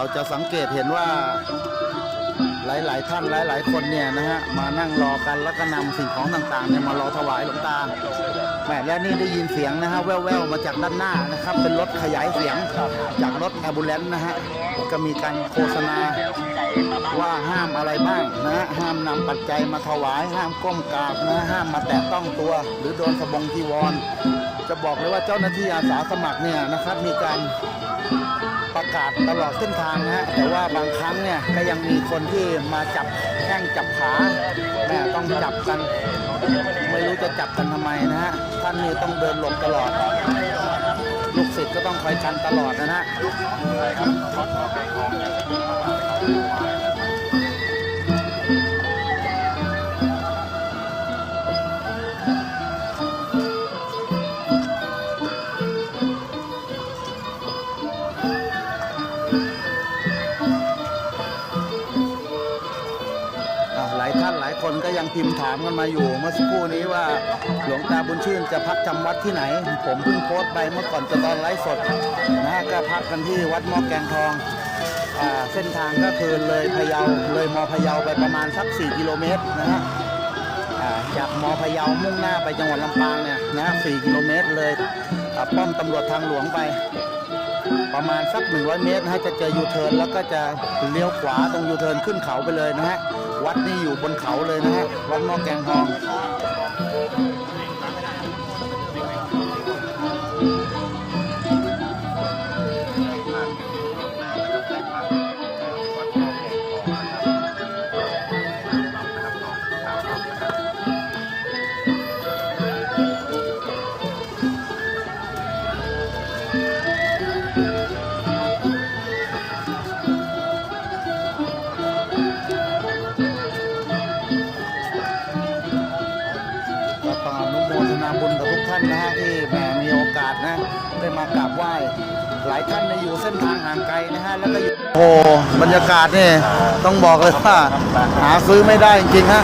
เราจะสังเกตเห็นว่าหลาย ๆ ท่านหลาย ๆ คนเนี่ยนะฮะมานั่งรอกันแล้วก็นำสิ่งของต่าง ๆ เนี่ยมารอถวายหลวงตาแหมและนี่ได้ยินเสียงนะฮะแว่ว ๆ มาจากด้านหน้านะครับ เป็นรถขยายเสียงจากรถแอบูเลนนะฮะก็มีการโฆษณาว่าห้ามอะไรบ้างนะฮะห้ามนำปัจจัยมาถวาย ห้ามก้มกราบนะ ห้ามมาแตะต้องตัว หรือโดนสบงจีวร จะบอกเลยว่าเจ้าหน้าที่อาสาสมัครเนี่ยนะครับ มีการ ประกาศตลอดเส้นทางนะฮะแต่ว่าบางครั้งเนี่ยก็ยังมีคนที่มาจับแข้งจับขาแม่ต้องจับกัน ไม่รู้จะจับกันทำไมนะฮะท่านนี่ต้องเดินหลบตลอด ลูกศิษย์ก็ต้องคอยกันตลอดนะฮะอะามกันมาอยู่ เมื่อสักครู่นี้ว่าหลวงตาบุญชื่นจะพักจำวัดที่ไหน ผมเพิ่งโพสต์ไปเมื่อก่อนจะตอนไลฟ์สดนะฮะก็พักกันที่วัดมอแกงทองอ่าเส้นทางก็คือเลยพะเยาเลยมอพะเยาไปประมาณสัก 4 กิโลเมตรนะฮะอ่าจากมอพะเยามุ่งหน้าไปจังหวัดลำปางเนี่ยนะฮะ4กิโลเมตรเลยอ่าป้อมตำรวจทางหลวงไป ประมาณสัก 100 เมตรนะฮะจะเจอยูเทิร์นแล้วก็จะเลี้ยวขวาตรงยูเทิร์นขึ้นเขาไปเลยนะฮะ วัดนี่อยู่บนเขาเลยนะฮะวัดนอกแกงทองาสนะได้มากราบไหว้หลายท่านในอยู่เส้นทางห่างไกลนะฮะแล้วก็อยู่โอ้บรรยากาศนี่ต้องบอกเลยว่าหาซื้อไม่ได้จริงๆฮะ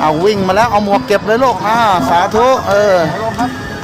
เอาวิ่งมาแล้วเอาหมวกเก็บเลยลูกอ่าสาธุเออ